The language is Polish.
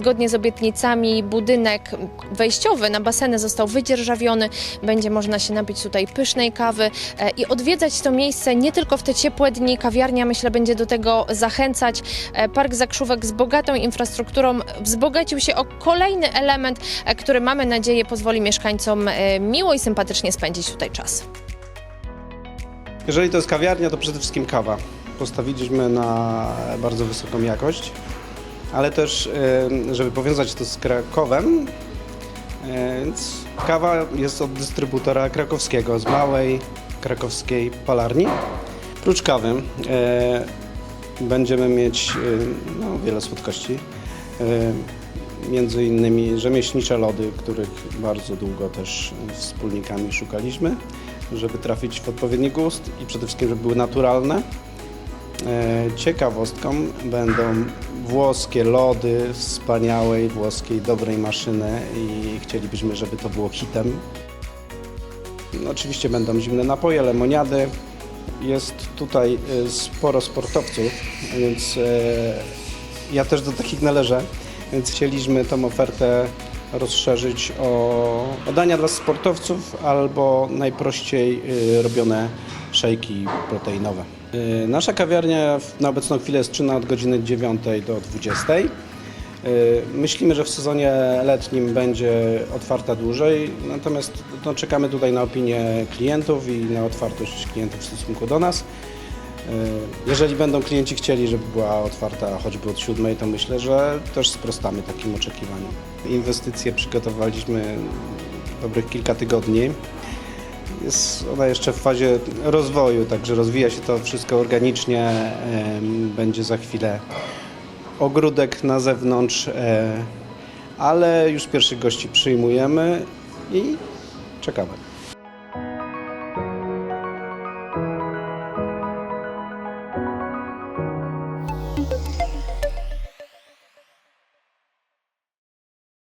zgodnie z obietnicami budynek wejściowy na baseny został wydzierżawiony. Będzie można się napić tutaj pysznej kawy e, i odwiedzać to miejsce nie tylko w te ciepłe dni. Kawiarnia myślę będzie do tego zachęcać. E, Park Zakrzówek z bogatą infrastrukturą wzbogacił się o kolejny element, e, który mamy nadzieję pozwoli mieszkańcom miło i sympatycznie spędzić tutaj czas. Jeżeli to jest kawiarnia, to przede wszystkim kawa. Postawiliśmy na bardzo wysoką jakość, ale też, e, żeby powiązać to z Krakowem, e, więc kawa jest od dystrybutora krakowskiego, z małej krakowskiej palarni. Prócz kawy e, będziemy mieć no, wiele słodkości. Między innymi rzemieślnicze lody, których bardzo długo też wspólnikami szukaliśmy, żeby trafić w odpowiedni gust i przede wszystkim, żeby były naturalne. E, Ciekawostką będą włoskie lody wspaniałej włoskiej dobrej maszyny i chcielibyśmy, żeby to było hitem. Oczywiście będą zimne napoje, lemoniady. Jest tutaj e, sporo sportowców, więc e, ja też do takich należę, więc chcieliśmy tą ofertę rozszerzyć o, o dania dla sportowców albo najprościej y, robione szejki proteinowe. Y, Nasza kawiarnia na obecną chwilę jest czynna od godziny 9 do 20. Y, Myślimy, że w sezonie letnim będzie otwarta dłużej, natomiast no, czekamy tutaj na opinię klientów i na otwartość klientów w stosunku do nas. Y, Jeżeli będą klienci chcieli, żeby była otwarta choćby od siódmej, to myślę, że też sprostamy takim oczekiwaniom. Inwestycje przygotowaliśmy dobrych kilka tygodni. Jest ona jeszcze w fazie rozwoju, także rozwija się to wszystko organicznie. Będzie za chwilę ogródek na zewnątrz, e, ale już pierwszych gości przyjmujemy i czekamy.